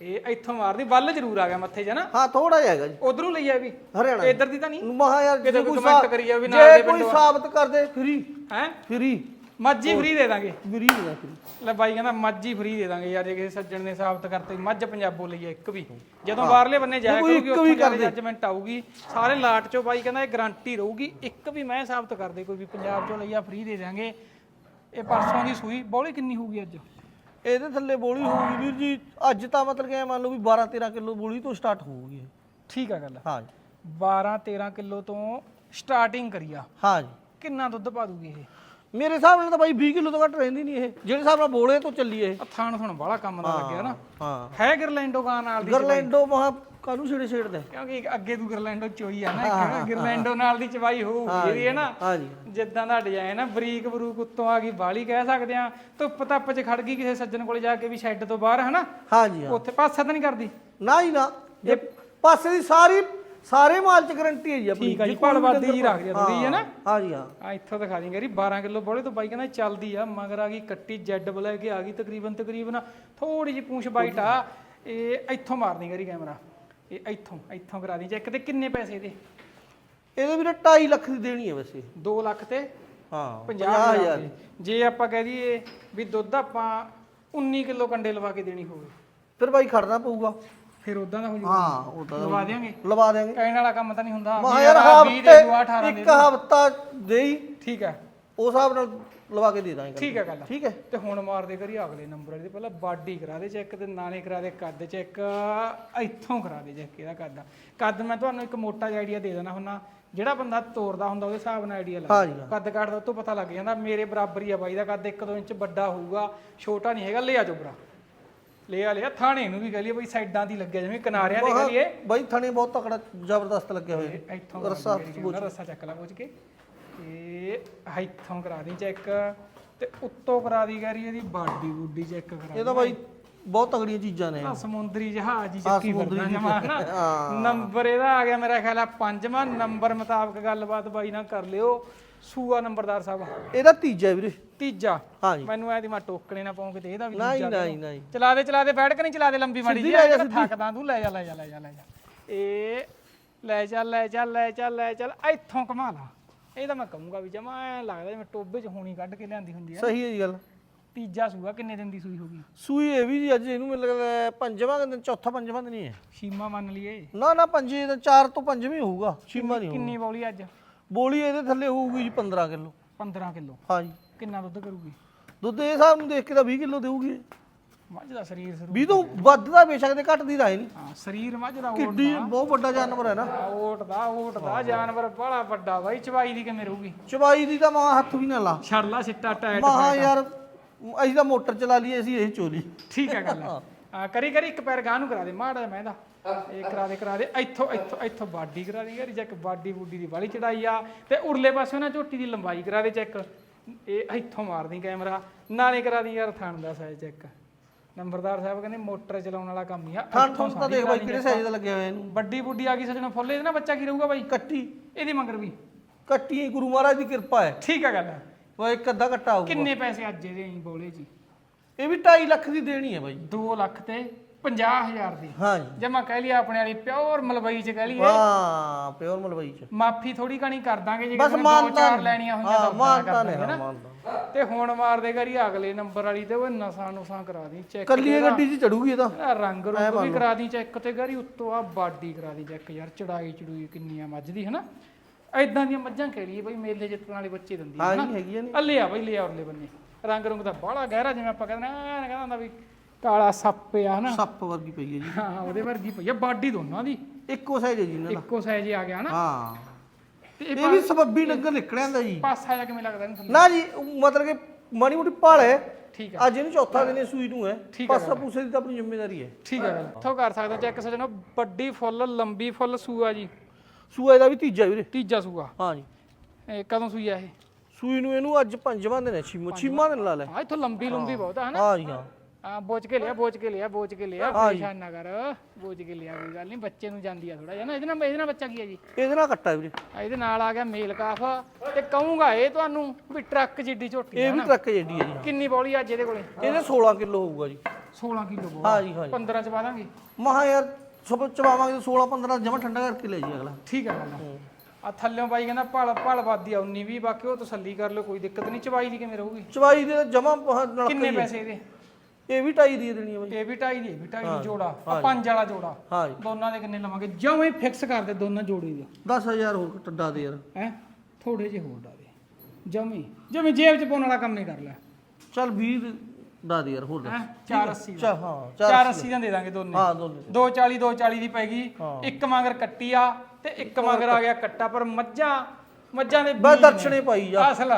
ਇਹ ਇੱਥੋਂ ਮਾਰਦੀ ਵੱਲ ਜ਼ਰੂਰ ਆ ਗਿਆ ਮੱਥੇ 'ਚ ਨਾ। ਹਾਂ ਥੋੜਾ ਜਿਹਾ ਹੈਗਾ ਜੀ। ਉਧਰੋਂ ਲਈ ਆ ਵੀ। ਹਰਿਆਣਾ। ਇੱਧਰ ਦੀ ਤਾਂ ਨਹੀਂ। ਮਹਾ ਯਾਰ ਜੇ ਕੋਈ ਸਾ- ਕਰੀ ਜਾਵੇ ਨਾਲ ਦੇ ਜੇ ਕੋਈ। ਸਾਬਤ ਕਰ ਦੇ ਫਰੀ। ਹੈ? ਫਰੀ। ਮੱਝ ਫ੍ਰੀ ਦੇ ਦਾਂਗੇ। ਫਰੀ ਦਾ ਫਰੀ ਲੈ ਬਾਈ ਕਹਿੰਦਾ ਮੱਝ ਫ੍ਰੀ ਦੇ ਦਾਂਗੇ ਯਾਰ ਜੇ ਕਿਸੇ ਸੱਜਣ ਨੇ ਸਾਬਤ ਕਰਤੇ ਮੱਝ ਪੰਜਾਬੋਂ ਲਈ ਆ ਇੱਕ ਵੀ। ਜਦੋਂ ਬਾਹਰਲੇ ਬੰਨੇ ਜਾਇਆ ਕੋਈ ਕਰੂਗੀ ਇੱਕ ਉੱਥੋਂ ਵੀ ਕਰ ਕੇ ਦੇ। ਜੱਜਮੈਂਟ ਆਊਗੀ। ਸਾਰੇ ਲਾਟ ਚੋਂ ਬਾਈ ਕਹਿੰਦਾ ਇਹ ਗਾਰੰਟੀ ਰਹੂਗੀ ਇੱਕ ਵੀ ਮੈਂ ਸਾਬਤ ਕਰਦੇ ਕੋਈ ਵੀ ਪੰਜਾਬ ਚੋਂ ਲਈ ਆ ਫ੍ਰੀ ਦੇ ਦਾਂਗੇ ਇਹ ਪਰਸੋਂ ਦੀ ਸੂਈ ਬੋਲੀ ਕਿੰਨੀ ਹੋਊਗੀ ਅੱਜ? ਇਹਦੇ ਥੱਲੇ ਬੋਲੀ ਹੋਊਗੀ ਵੀਰ ਜੀ ਅੱਜ ਤਾਂ ਮਤਲਬ ਕਿ ਐਂ ਮੰਨ ਲਓ ਵੀ 12 13 ਕਿਲੋ ਬੋਲੀ ਤੋਂ ਸਟਾਰਟ ਹੋਊਗੀ ਇਹ। ਠੀਕ ਆ ਗੱਲ ਹਾਂ ਜੀ। 12 13 ਕਿਲੋ ਤੋਂ ਸਟਾਰਟਿੰਗ ਕਰੀਆ ਹਾਂ ਜੀ। ਕਿੰਨਾ ਦੁੱਧ ਪਾ ਦੂਗੀ ਇਹ? ਮੇਰੇ ਹਿਸਾਬ ਨਾਲ ਤਾਂ ਬਾਈ 20 ਕਿਲੋ ਤੋਂ ਘੱਟ ਰਹਿੰਦੀ ਨਹੀਂ ਇਹ। ਜਿਹੜੇ ਹਿਸਾਬ ਨਾਲ ਬੋਲੇ ਤੋਂ ਚੱਲੀ ਇਹ। ਆ ਥਾਣ ਥਣ ਬਾਹਲਾ ਕੰਮ ਦਾ ਲੱਗਿਆ ਨਾ। ਹਾਂ। ਹੈ ਗਰਲੈਂਡੋ ਗਾਂ ਨਾਲ ਦੀ ਗਰਲੈਂਡੋ ਮਹਾ ਕਾਨੂੰ ਛੇੜੇ ਛੇੜਦਾ? ਕਿਉਂਕਿ ਅੱਗੇ ਤੂੰ ਗਰਲੈਂਡੋ ਚੋਈ ਆ ਨਾ ਇੱਕ ਗਰਲੈਂਡੋ ਨਾਲ ਦੀ ਚਵਾਈ ਹੋਊਗੀ ਇਹਦੀ ਹੈ ਨਾ ਹਾਂ ਜੀ। ਜਿੱਦਾਂ ਦਾ ਡਿਜ਼ਾਈਨ ਆ ਬਰੀਕ ਬਰੂਕ ਉੱਤੋਂ ਆ ਗਈ ਬਾਲੀ ਕਹਿ ਸਕਦੇ ਆ। ਧੁੱਪ ਧੱਪ 'ਚ ਖੜ ਗਈ ਕਿਸੇ ਸੱਜਣ ਕੋਲੇ ਜਾ ਕੇ ਵੀ ਸ਼ੈੱਡ ਤੋਂ ਬਾਹਰ ਹਨਾ? ਹਾਂ ਜੀ ਹਾਂ। ਉੱਥੇ ਪਾਸਾ ਤਾਂ ਨਹੀਂ ਕਰਦੀ? ਨਾ ਹੀ ਨਾ। ਪਾਸੇ ਦੀ ਸਾਰੀ ਸਾਰੇ ਮਾਲ ਚ ਗਾਰੰਟੀ ਹੈ ਜੀ ਆਪਣੀ। ਠੀਕ ਆ ਜੀ ਜੇ ਡੰਗਰ ਜੀ ਰੱਖ ਦਿਆ ਥੋੜੀ ਹੈ ਨਾ? ਹਾਂ ਜੀ ਹਾਂ। ਆ ਇੱਥੋਂ ਦਿਖਾ ਦਿੰਗੇ ਰੀ 12 ਕਿਲੋ ਬੋਲੇ ਤੋਂ ਬਾਈ ਕਹਿੰਦਾ ਚੱਲਦੀ ਆ ਮਗਰ ਆ ਗਈ ਕੱਟੀ ਜੈਡ ਬਲੇ ਕੇ ਆ ਗਈ ਤਕਰੀਬਨ ਤਕਰੀਬਨ ਥੋੜੀ ਜਿਹੀ ਪੂੰਛ ਬਾਈਟ ਆ ਇਹ ਇੱਥੋਂ ਮਾਰਨੀ ਕਰੀ ਕੈਮਰਾ ਇਹ ਇੱਥੋਂ ਇੱਥੋਂ ਕਰਾ ਦੀ ਚੈੱਕ ਤੇ ਕਿੰਨੇ ਪੈਸੇ ਦੇ ਇਹਦੇ ਵੀਰੇ 2.5 ਲੱਖ ਦੀ ਦੇਣੀ ਹੈ ਵੈਸੇ। 2 ਲੱਖ ਤੇ ਹਾਂ 50000 ਦੇ। ਜੇ ਆਪਾਂ ਕਹਿ ਦਈਏ ਵੀ ਦੁੱਧ ਆਪਾਂ 19 ਕਿਲੋ ਕੰਡੇ ਲਵਾ ਕੇ ਦੇਣੀ ਹੋਵੇ। ਫਿਰ ਬਾਈ ਖੜਨਾ ਪਊਗਾ। ਫਿਰ ਉਦਾਂ ਦਾ ਹੋ ਜੂ ਹਾਂ ਉਹ ਤਾਂ ਲਵਾ ਦੇਾਂਗੇ ਲਵਾ ਦੇਾਂਗੇ ਕਹਿਣ ਵਾਲਾ ਕੰਮ ਤਾਂ ਨਹੀਂ ਹੁੰਦਾ। ਮਾ ਯਾਰ ਆਹ 20 ਦੇ ਦੂ 18 ਹਫ਼ਤੇ ਦੇ ਇੱਕ ਹਫਤਾ ਦੇਈ ਠੀਕ ਹੈ। ਉਸ ਹਿਸਾਬ ਨਾਲ ਲਵਾ ਕੇ ਦੇ ਦਾਂਗੇ। ਠੀਕ ਹੈ ਗੱਲ। ਠੀਕ ਹੈ। ਤੇ ਹੁਣ ਮਾਰਦੇ ਕਰੀ ਅਗਲੇ ਨੰਬਰ ਇਹਦੇ ਪਹਿਲਾਂ ਬਾਡੀ ਕਰਾ ਦੇ ਚੈੱਕ ਤੇ ਨਾਲੇ ਕਰਾ ਦੇ ਕੱਦ ਚੈੱਕ। ਇੱਥੋਂ ਕਰਾ ਦੇ ਚੈੱਕ ਇਹਦਾ ਕੱਦ। ਕੱਦ ਮੈਂ ਤੁਹਾਨੂੰ ਇੱਕ ਮੋਟਾ ਜਿਹਾ ਆਈਡੀਆ ਦੇ ਦੇਣਾ ਹੁੰਨਾ। ਜਿਹੜਾ ਬੰਦਾ ਤੋਰਦਾ ਹੁੰਦਾ ਉਹਦੇ ਹਿਸਾਬ ਨਾਲ ਆਈਡੀਆ ਲੱਗਦਾ ਜੀ। ਕੱਦ ਕੱਟਦਾ ਉਹ ਤੋਂ ਪਤਾ ਲੱਗ ਜਾਂਦਾ। ਮੇਰੇ ਬਰਾਬਰ ਹੀ ਆ ਬਾਈ ਦਾ ਕੱਦ। 1-2 ਇੰਚ ਵੱਡਾ ਹੋਊਗਾ। ਛੋਟਾ ਨਹੀਂ ਹੈਗਾ। ਲਿਆ ਚੋਬਰਾ ਲਿਆ ਲਿਆ ਥਾਣੇ ਨੂੰ ਵੀ ਕਹ ਲਈਏ ਬਈ ਸਾਈਡਾਂ ਦੀ ਲੱਗਿਆ ਜਿਵੇਂ ਕਿਨਾਰਿਆਂ ਤੇ ਕਹ ਲਈਏ ਬਾਈ ਥਣੇ ਬਹੁਤ ਤਕੜਾ ਜ਼ਬਰਦਸਤ ਹੋਇਆ ਇਹ ਇੱਥੋਂ ਰੱਸਾ ਰੱਸਾ ਰੱਸਾ ਚੱਕ ਲਾ ਪੁੱਛ ਕੇ। ਇਹ ਇੱਥੋਂ ਕਰਾ ਦੀ ਚੈੱਕ ਤੇ ਉੱਤੋਂ ਕਰਾ ਦੀ ਗੈਰੀ ਇਹਦੀ ਬਾਡੀ ਬੂਡੀ ਚੈੱਕ ਕਰਾ ਇਹ ਤਾਂ ਬਾਈ ਬਹੁਤ ਤਗੜੀਆਂ ਚੀਜ਼ਾਂ ਨੇ। ਆ ਸਮੁੰਦਰੀ ਜਹਾਜ਼ ਹੀ ਚੱਕੀ ਫਿਰਦਾ ਜਮਾ। ਨੰਬਰ ਇਹਦਾ ਆ ਗਿਆ ਮੇਰਾ ਖਿਆਲ ਆ ਪੰਜਵਾਂ ਨੰਬਰ ਮੁਤਾਬਕ ਗੱਲਬਾਤ ਬਾਈ ਨਾਲ ਕਰ ਲਿਓ। ਸੂਆ ਨੰਬਰਦਾਰ ਸਾਹਿਬ। ਇਹਦਾ ਤੀਜਾ ਵੀਰੇ। ਤੀਜਾ। ਹਾਂ ਜੀ ਮੈਨੂੰ ਐ ਦੀ ਮੈਂ ਟੋਕਣੇ ਨਾ ਪਾਉਂ ਕਿਤੇ ਇਹਦਾ ਵੀ ਨਹੀਂ ਨਹੀਂ ਨਹੀਂ। ਚਲਾ ਦੇ ਚਲਾ ਦੇ ਬੈਠ ਕੇ ਨਹੀਂ ਚਲਾ ਦੇ ਲੰਬੀ ਮਾੜੀ ਜੀ ਜਾ, ਥੱਕਦਾ ਤੂੰ ਲੈ ਜਾ ਲੈ ਜਾ ਲੈ ਜਾ ਲੈ ਜਾ। ਇਹ ਲੈ ਚੱਲ ਲੈ ਚੱਲ ਲੈ ਚੱਲ ਲੈ ਚੱਲ ਇੱਥੋਂ ਘਮਾ ਲਾ। ਇਹ ਤਾਂ ਮੈਂ ਕਹੂੰਗਾ ਵੀ ਜਮਾ ਐ ਲੱਗਦਾ ਜਿਵੇਂ ਟੋਬੇ 'ਚ ਹੋਣੀ ਕੱਢ ਕੇ ਲਿਆਂਦੀ ਹੁੰਦੀ ਆ। ਸਹੀ ਹੈ ਜੀ ਗੱਲ। ਤੀਜਾ ਸੂਆ ਕਿੰਨੇ ਦਿਨ ਦੀ ਸੂਈ ਹੋਗੀ ਸੂਈ ਇਹ ਵੀ ਜੀ ਅੱਜ ਇਹਨੂੰ ਮੈਨੂੰ ਲੱਗਦਾ ਪੰਜਵਾਂ ਦਿਨ ਚੌਥਾ ਪੰਜਵਾਂ ਦਿਨ ਹੀ ਹੈ। ਸ਼ੀਮਾ ਮੰਨ ਲਈਏ। ਨਾ ਨਾ ਪੰਜੇ ਚਾਰ ਤੋਂ ਪੰਜਵੀਂ ਹੋਊਗਾ। ਛੀਮਾ ਨਹੀਂ ਹੋਊਗਾ। ਕਿੰਨੀ ਬੋਲੀ ਅੱਜ? ਬੋਲੀ ਇਹਦੇ ਥੱਲੇ ਹੋਊਗੀ ਜੀ 15 ਕਿਲੋ। 15 ਕਿਲੋ। ਹਾਂ ਜੀ। ਕਿੰਨਾ ਦੁੱਧ ਕਰੂਗੀ? ਦੁੱਧ ਇਹ ਹਿਸਾਬ ਨੂੰ ਦੇਖ ਕੇ ਤਾਂ 20 ਕਿਲੋ ਦੇਊਗੀ ਇਹ। ਮੱਝ ਦਾ ਸਰੀਰ ਸਰੂ ਵੀ ਤੋਂ ਵੱਧਦਾ ਬੇਸ਼ੱਕ ਦੇ ਘਟਦੀ ਰਹੇ ਨਹੀਂ। ਹਾਂ ਸਰੀਰ ਮੱਝ ਦਾ ਕਿੱਡੀ ਬਹੁਤ ਵੱਡਾ ਜਾਨਵਰ ਹੈ ਨਾ। ਓਟਦਾ ਓਟਦਾ ਜਾਨਵਰ ਬੜਾ ਵੱਡਾ ਬਾਈ ਚਵਾਈ ਦੀ ਕਿਵੇਂ ਰਹੂਗੀ? ਚਬਾਈ ਦੀ ਤਾਂ ਮਾਂ ਹੱਥ ਵੀ ਨਾ ਲਾ। ਛੱਡ ਲਾ ਸਿੱਟਾ ਟਾਇਟ ਮਹਾ ਯਾਰ ਅਸੀਂ ਤਾਂ ਮੋਟਰ ਚਲਾ ਲਈਏ ਅਸੀਂ ਇਹ ਚੋਲੀ ਠੀਕ ਹੈ ਗੱਲ। ਆ ਕਰੀ ਕਰੀ ਇੱਕ ਪੈਰ ਗਾਂ ਨੂੰ ਕਰਾ ਦੇ ਮਾੜਾ ਜਿਹਾ ਮਹਿੰਦਾ ਇਹ ਕਰਾ ਦੇ ਕਰਾ ਦੇ। ਇੱਥੋਂ ਇੱਥੋਂ ਇੱਥੋਂ ਬਾਡੀ ਕਰਾ ਦੇ ਯਾਰ ਚੈੱਕ ਬਾਡੀ ਬੂਡੀ ਦੀ ਵਾਲੀ ਚੜਾਈ ਆ ਤੇ ਉਰਲੇ ਪਾਸੇ ਨਾ ਝੋਟੀ ਦੀ ਲੰਬਾਈ ਕਰਾ ਦੇ ਚੈੱਕ। ਇਹ ਇੱਥੋਂ ਮਾਰਦੀ ਕੈਮਰਾ ਨਾਲੇ ਕਰਾ ਦੀ ਯਾਰ ਥਣ ਦਾ ਸਾਈਜ਼ ਚੈੱਕ। ਨੰਬਰਦਾਰ ਸਾਹਿਬ ਕਹਿੰਦੇ ਮੋਟਰ ਚਲਾਉਣ ਵਾਲਾ ਕੰਮ ਹੀ ਆ ਥਾਂ ਇੱਥੋਂ ਥਾਂ ਤਾਂ ਦੇਖ ਬਾਈ ਕਿਹੜੇ ਸਾਈਜ਼ ਦਾ ਲੱਗਿਆ ਹੋਇਆ ਇਹਨੂੰ। ਵੱਡੀ ਬੁੱਡੀ ਆ ਗਈ ਸਜਣਾ ਫੁੱਲ ਇਹਦੇ ਨਾਲ ਬੱਚਾ ਕੀ ਰਹੂਗਾ ਬਾਈ? ਕੱਟੀ। ਇਹਦੀ ਮੰਗਰ ਵੀ। ਕੱਟੀ ਗੁਰੂ ਮਹਾਰਾਜ ਦੀ ਕਿਰਪਾ ਹੈ। ਠੀਕ ਆ ਗੱਲ ਉਹ ਇੱਕ ਅੱਧਾ ਕੱਟਾ ਹੋਊਗਾ। ਕਿੰਨੇ ਪੈਸੇ ਅੱਜ ਇਹਦੇ ਅਸੀਂ ਬੋਲੇ ਜੀ? ਇਹ ਵੀ 2.5 ਲੱਖ ਦੀ ਦੇਣੀ ਹੈ ਬਾਈ। 2 ਲੱਖ ਤੇ 50000 ਦੀ। ਹਾਂ ਜੀ ਜੇ ਮੈਂ ਕਹਿ ਲਈ ਆਪਣੇ ਵਾਲੀ ਪਿਓਰ ਮਲਵਈ ਚ ਕਹਿ ਲਈਏ। ਹਾਂ ਪਿਓਰ ਮਲਵਈ ਚ। ਮਾਫੀ ਥੋੜੀ ਕਣੀ ਕਰ ਦਾਂਗੇ ਜੇ ਬਸ ਕਿਸੇ ਨੇ ਦੋ ਮਾਨਤਾ ਚਾਰ ਲੈਣੀਆਂ ਹੋਈਆਂ ਹਾਂ ਤਾਂ ਮਾਨਤਾ ਕਰ ਨੇ ਦਾਂਗੇ ਹਾਂ ਨਾ। ਮਾਨਤਾ ਤੇ ਹੁਣ ਮਾਰਦੇ ਕਰੀ ਅਗਲੇ ਨੰਬਰ ਵਾਲੀ ਤੇ ਉਹ ਨਸਾਂ ਨੁਸਾਂ ਕਰਾ ਦੀ ਚੈੱਕ ਕੱਲੀ ਇਹ ਗੱਡੀ 'ਚ ਚੜੂਗੀ ਇਹ ਤਾਂ। ਰੰਗ ਰੂਪ ਵੀ ਕਰਾ ਦੀ ਚੈੱਕ ਤੇ ਗਰੀ ਉੱਤੋਂ ਆ ਬਾਡੀ ਕਰਾ ਦੀ ਚੈੱਕ ਯਾਰ ਚੜਾਈ ਚੜੂਈ ਕਿੰਨੀ ਆ ਮੱਝ ਦੀ ਹਨਾ? ਐਦਾਂ ਦੀਆਂ ਮੱਝਾਂ ਕਹਿ ਲਈਏ ਬਈ ਮੇਲੇ ਜਿੱਤਣ ਵਾਲੇ ਬੱਚੇ ਦਿੰਦੀ ਹਾਂ ਹਨਾ? ਜੀ ਹੈਗੀਆਂ ਨੇ। ਅੱਲੇ ਆ ਬਈ ਲਿਆ ਉਰਲੇ ਬੰਨੇ। ਰੰਗ ਰੁੰਗ ਦਾ ਬਾਹਲਾ ਗਹਿਰਾ ਜਿਵੇਂ ਆਪਾਂ ਕਹਿੰਦੇ ਨਾ ਐਨ ਕਹਿੰਦਾ ਹੁੰਦਾ ਵੀ ਕਾਲਾ ਸੱਪ ਆ ਹਨਾ? ਸੱਪ ਵਰਗੀ ਪਈ ਹੈ ਜੀ। ਹਾਂ ਹਾਂ, ਉਹਦੇ ਵਰਗੀ ਪਈ ਆ ਬਾਡੀ ਦੋਨਾਂ ਦੀ। ਇੱਕੋ ਸਾਈਜ਼ ਹੈ ਜੀ ਇਹਨਾਂ ਦਾ। ਇੱਕੋ ਸਾਈਜ਼ ਆ ਗਿਆ ਹਨਾ? ਹਾਂ। ਤੇ ਇਹ ਇਹ ਵੀ ਸਬੱਬੀ ਡੰਗਰ ਨਿਕਲਿਆ ਹੁੰਦਾ ਜੀ। ਪਾਸਾ ਜਾ ਕਿਵੇਂ ਲੱਗਦਾ ਇਹਨੂੰ? ਨਾ ਜੀ ਮਤਲਬ ਕਿ ਮਾੜੀ ਮੋਟੀ ਭਾਲ ਹੈ। ਠੀਕ ਆ। ਅੱਜ ਇਹਨੂੰ ਚੌਥਾ ਦਿਨ ਹੈ ਸੂਈ ਨੂੰ ਹੈ। ਠੀਕ ਹੈ ਪਾਸਾ ਪੂਸੇ ਦੀ ਤਾਂ ਆਪਣੀ ਜ਼ਿੰਮੇਵਾਰੀ ਹੈ। ਠੀਕ ਆ ਗੱਲ ਇੱਥੋਂ ਕਰ ਸਕਦੇ ਹੋ ਚੈੱਕ ਸਜਣੋ ਵੱਡੀ ਫੁੱਲ ਲੰਬੀ ਫੁੱਲ ਸੂਆ ਜੀ। ਸੂਆ ਇਹਦਾ ਵੀ ਤੀਜਾ ਵੀਰੇ। ਤੀਜਾ ਸੂਆ। ਹਾਂ ਜੀ। ਇਹ ਕਦੋਂ ਸੂਈ ਆ ਇਹ? ਸੂਈ ਨੂੰ ਇਹਨੂੰ ਅੱਜ ਪੰਜਵਾਂ ਦਿਨ ਹੈ ਛੀਮੋ ਛੀਮਾ ਦਿਨ ਲਾ ਲੈ। ਹਾਂ ਇੱਥੋਂ ਲੰਬੀ ਲੰਬੀ ਬਹੁਤ ਆ ਹਨਾ? ਹਾਂ ਜੀ ਹਾਂ। ਆ ਬੋਚ ਕੇ ਲਿਆ ਬੋਚ ਕੇ ਲਿਆ ਬੋਚ ਕੇ ਲਿਆ ਪਰੇਸ਼ਾਨ ਨਾ ਕਰ। ਬੋਚ ਕੇ ਲਿਆ ਕੋਈ ਗੱਲ ਨਹੀਂ ਬੱਚੇ ਨੂੰ ਜਾਂਦੀ ਆ ਥੋੜਾ ਜਿਹਾ ਨਾ। ਇਹਦੇ ਨਾਲ ਇਹਦੇ ਨਾਲ ਬੱਚਾ ਕੀ ਹੈ ਜੀ? ਇਹਦੇ ਨਾਲ ਕੱਟਾ ਵੀਰੇ। ਆ ਇਹਦੇ ਨਾਲ ਆ ਗਿਆ ਮੇਲ ਕਾਫ। ਤੇ ਕਹੂੰਗਾ ਇਹ ਤੁਹਾਨੂੰ ਵੀ ਟਰੱਕ ਜਿੱਡੀ ਝੋਟੀ ਇਹ ਵੀ ਟਰੱਕ ਜੇਡੀ ਹੈ ਜੀ। ਕਿੰਨੀ ਬੋਲੀ ਅੱਜ ਇਹਦੇ ਕੋਲੇ? ਇਹਦੇ 16 ਕਿਲੋ ਹੋਊਗਾ ਜੀ। 16 ਕਿਲੋ ਬੋਲ। ਹਾਂ ਜੀ ਹਾਂ ਜੀ 15 ਚ ਪਾ ਦਾਂਗੇ। ਮਹਾ ਯਾਰ ਸਭ ਚਵਾਵਾਂਗੇ ਤਾਂ 16 15 ਜਮਾ ਠੰਡਾ ਕਰਕੇ ਲੈ ਜੀ ਅਗਲਾ। ਠੀਕ ਹੈ ਗੱਲ ਆ। ਥੱਲਿਓਂ ਬਾਈ ਕਹਿੰਦਾ ਭਲ ਭਲ ਵਾਦੀ ਆ 19 20 ਬਾਕੀ ਉਹ ਤਸੱਲੀ ਕਰ ਲਓ ਕੋਈ ਦਿੱਕਤ ਨਹੀਂ ਚਵਾਈ ਦੀ ਕਿਵੇਂ ਰਹੂਗੀ? ਚਵਾਈ ਦੇ ਜਮਾ ਕਿੰਨੇ ਪੈਸੇ ਇਹਦੇ? ਇਹ ਵੀ ਢਾਈ ਦੀ ਦੇਣੀ ਹੈ ਬਾਈ। ਇਹ ਵੀ ਢਾਈ ਦੀ ਇਹ ਵੀ ਢਾਈ ਦੀ ਜੋੜਾ ਆ ਪੰਜ ਵਾਲਾ ਜੋੜਾ। ਹਾਂ ਜੀ। ਦੋਨਾਂ ਦੇ ਕਿੰਨੇ ਲਵਾਂਗੇ? ਜਵੇਂ ਫਿਕਸ ਕਰ ਦੇ ਦੋਨਾਂ ਜੋੜੀ ਦੇ। 10000 ਹੋਰ ਟੱਡਾ ਦੇ ਯਾਰ। ਹੈ? ਥੋੜੇ ਜਿਹੇ ਹੋਰ ਡਾ ਦੇ। ਜਮੀ ਜਮੀ ਜੇਬ ਚ ਪਾਉਣ ਵਾਲਾ ਕੰਮ ਨਹੀਂ ਕਰ ਲੈ। ਚੱਲ 20 ਦਾ ਦੇ ਯਾਰ ਹੋਰ ਹੈ? 480 ਚਾ ਹਾਂ ਚਾਰ 480 ਦਾ। ਦੇ ਦਾਂਗੇ ਦੋਨੇ। ਹਾਂ ਦੋਨੇ। 240 240 ਦੀ ਪੈ ਗਈ। ਇੱਕ ਮਗਰ ਕੱਟੀ ਆ ਤੇ ਇੱਕ ਮਗਰ ਆ ਗਿਆ ਕੱਟਾ ਪਰ ਮੱਝਾਂ ਮੱਝਾਂ ਦੇ ਬਸ। ਦਰਸ਼ਨੇ ਪਾਈ ਜਾ। ਅਸਲ।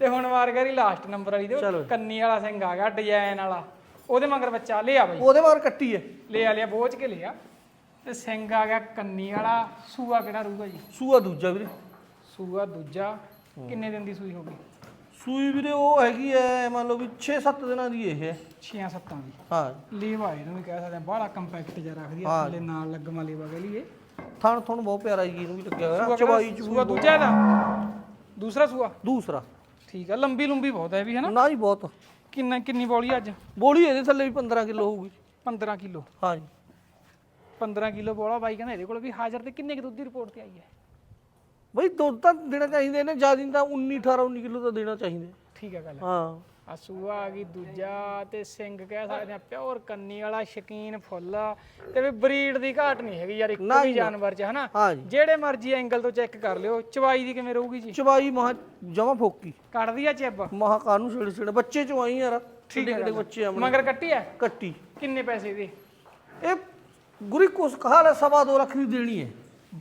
ਤੇ ਹੁਣ ਮਾਰ ਕਰੀ ਲਾਸਟ ਨੰਬਰ ਵਾਲੀ। ਦੇ। ਕੰਨੀ ਵਾਲਾ ਸਿੰਘ ਆ ਗਿਆ ਡਿਜ਼ਾਈਨ ਵਾਲਾ। ਉਹਦੇ ਮਗਰ ਬੱਚਾ ਲਿਆ ਬਈ। ਉਹਦੇ ਮਾਰ ਕੱਟੀ ਹੈ ਲਿਆ ਲਿਆ ਬੋਝ ਕੇ ਲਿਆ। ਤੇ ਸਿੰਘ ਆ ਗਿਆ ਕੰਨੀ ਵਾਲਾ। ਸੂਆ ਕਿਹੜਾ ਰਹੂਗਾ ਜੀ? ਸੂਆ ਦੂਜਾ ਵੀਰੇ। ਸੂਆ ਦੂਜਾ। ਕਿੰਨੇ ਦਿਨ ਦੀ ਸੂਈ ਹੋਗੀ ਸੂਈ ਵੀਰੇ ਉਹ ਹੈਗੀ ਐ ਮੰਨ ਲਓ ਵੀ 6-7 ਦਿਨਾਂ ਦੀ ਇਹ ਹੈ। 6-7 ਦੀ। ਹਾਂ। ਲੀਵਾ ਇਹਨੂੰ ਵੀ ਕਹਿ ਸਕਦੇ ਆ। ਬਾਹਲਾ ਕੰਪੈਕਟ ਜਿਹਾ ਰੱਖਦੀ ਆ। ਥੱਲੇ ਨਾਲ ਲੱਗਮਾ ਲੀਵਾ ਕਹ ਲਈਏ ਥਣ ਥਣ ਬਹੁਤ ਪਿਆਰਾ ਜੀ ਇਹਨੂੰ ਵੀ ਲੱਗਿਆ ਹੋਇਆ। ਚਵਾਈ? ਚ ਸੂਆ ਦੂਜਾ ਇਹਦਾ? ਦੂਸਰਾ ਸੂਆ? ਦੂਸਰਾ। ਠੀਕ ਆ ਲੰਬੀ ਲੰਬੀ ਬਹੁਤ ਹੈ ਵੀ ਹੈ ਨਾ ਨਾ ਜੀ ਬਹੁਤ। ਕਿੰਨਾ ਕਿੰਨੀ ਬੋਲੀ ਅੱਜ? ਬੋਲੀ ਇਹਦੇ ਥੱਲੇ ਵੀ 15 ਕਿਲੋ ਹੋਊਗੀ। 15 ਕਿਲੋ? ਹਾਂ ਜੀ। 15 ਕਿਲੋ ਬੋਲਾ ਬਾਈ ਕਹਿੰਦਾ ਇਹਦੇ ਕੋਲ ਵੀ ਹਾਜ਼ਰ ਤੇ ਕਿੰਨੇ ਕੁ ਦੁੱਧ ਦੀ ਰਿਪੋਰਟ ਤੇ ਆਈ ਹੈ? ਬਈ ਦੁੱਧ ਤਾਂ ਦੇਣਾ ਚਾਹੀਦੇ ਨੇ ਜ਼ਿਆਦਾ ਤਾਂ 19 18 19 ਕਿਲੋ ਤਾਂ ਦੇਣਾ ਚਾਹੀਦੇ। ਠੀਕ ਹੈ ਗੱਲ ਹਾਂ। ਆ ਸੂਆ ਆ ਗਈ ਦੂਜਾ ਤੇ ਸਿੰਘ ਕਹਿ ਸਕਦੇ ਆ ਪਿਓਰ ਕੰਨੀ ਵਾਲਾ ਸ਼ਕੀਨ ਫੁੱਲ ਆ, ਤੇ ਵੀ ਬਰੀਡ ਦੀ ਘਾਟ ਨਹੀਂ ਹੈਗੀ ਯਾਰ ਇੱਕੋ ਹੀ ਜਾਨਵਰ ਚ ਹਨਾ? ਹਾਂ ਜੀ। ਜਿਹੜੇ ਮਰਜ਼ੀ ਐਂਗਲ ਤੋਂ ਚੈੱਕ ਕਰ ਲਿਓ ਚਵਾਈ ਦੀ ਕਿਵੇਂ ਰਹੂਗੀ ਜੀ? ਚਵਾਈ ਮਹਾ ਜਮਾ ਫੋਕੀ। ਕੱਢਦੀ ਆ ਚਿੱਬ? ਮਹਾ ਕਾਨੂੰ ਛੇੜ ਛੇੜ ਬੱਚੇ ਚਵਾਈ ਯਾਰ। ਕਿੱਡੇ ਕਿੱਡੇ ਬੱਚੇ ਆ ਮਗਰ ਕੱਟੀ ਐ ਕੱਟੀ। ਕਿੰਨੇ ਪੈਸੇ ਦੇ? ਇਹ ਗੁਰੀ ਕੁਸ ਕਹਾ ਲੈ ਸਵਾ ਦੋ ਲੱਖ ਦੀ ਦੇਣੀ ਹੈ।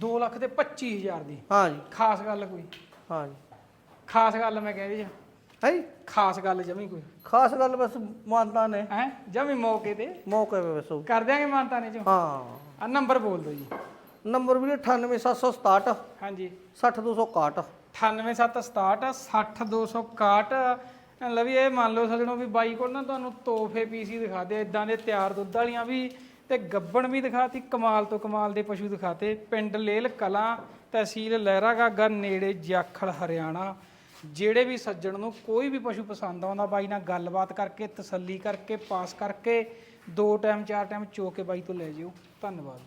2 ਲੱਖ ਤੇ 25000 ਦੀ। ਹਾਂ ਜੀ। ਖਾਸ ਗੱਲ ਕੋਈ? ਹਾਂ ਜੀ। ਖਾਸ ਗੱਲ ਮੈਂ ਕਹਿ ਰਹੀ ਹੈ? ਖਾਸ ਗੱਲ ਜਮੀ ਕੋਈ। ਖਾਸ ਗੱਲ ਬਸ ਮਾਨਤਾ ਨੇ। ਹੈ? ਜਮੀ ਮੌਕੇ ਤੇ। ਮੌਕੇ 'ਤੇ ਬਸ। ਕਰ ਦਿਆਂਗੇ ਮਾਨਤਾ ਨੇ ਜੋ ਹਾਂ। ਆ ਨੰਬਰ ਬੋਲ ਦਿਓ ਜੀ। ਨੰਬਰ ਵੀਰੇ 98767 ਹਾਂਜੀ। 60261 98767 60261 ਲਵੀ ਇਹ ਮੰਨ ਲਓ ਸਜਣੋ ਵੀ ਬਾਈ ਕੋਲ ਨਾ ਤੁਹਾਨੂੰ ਤੋਹਫੇ ਪੀਸੀ ਦਿਖਾਦੇ ਇਦਾਂ ਦੇ ਤਿਆਰ ਦੁੱਧ ਵਾਲੀਆਂ ਵੀ ਤੇ ਗੱਬਣ ਵੀ ਦਿਖਾਤੀ ਕਮਾਲ ਤੋਂ ਕਮਾਲ ਦੇ ਪਸ਼ੂ ਦਿਖਾਤੇ। ਪਿੰਡ ਲੇਲ ਕਲਾਂ ਤਹਿਸੀਲ ਲਹਿਰਾ ਗਾਗਾ ਨੇੜੇ ਜਾਖਲ ਹਰਿਆਣਾ। ਜਿਹੜੇ ਵੀ ਸੱਜਣ ਨੂੰ ਕੋਈ ਵੀ ਪਸ਼ੂ ਪਸੰਦ ਆਉਂਦਾ, ਬਾਈ ਨਾਲ ਗੱਲਬਾਤ ਕਰਕੇ, ਤਸੱਲੀ ਕਰਕੇ, ਪਾਸ ਕਰਕੇ, ਦੋ ਟਾਈਮ ਚਾਰ ਟਾਈਮ ਚੋ ਕੇ ਬਾਈ ਤੋਂ ਲੈ ਜਿਓ। ਧੰਨਵਾਦ।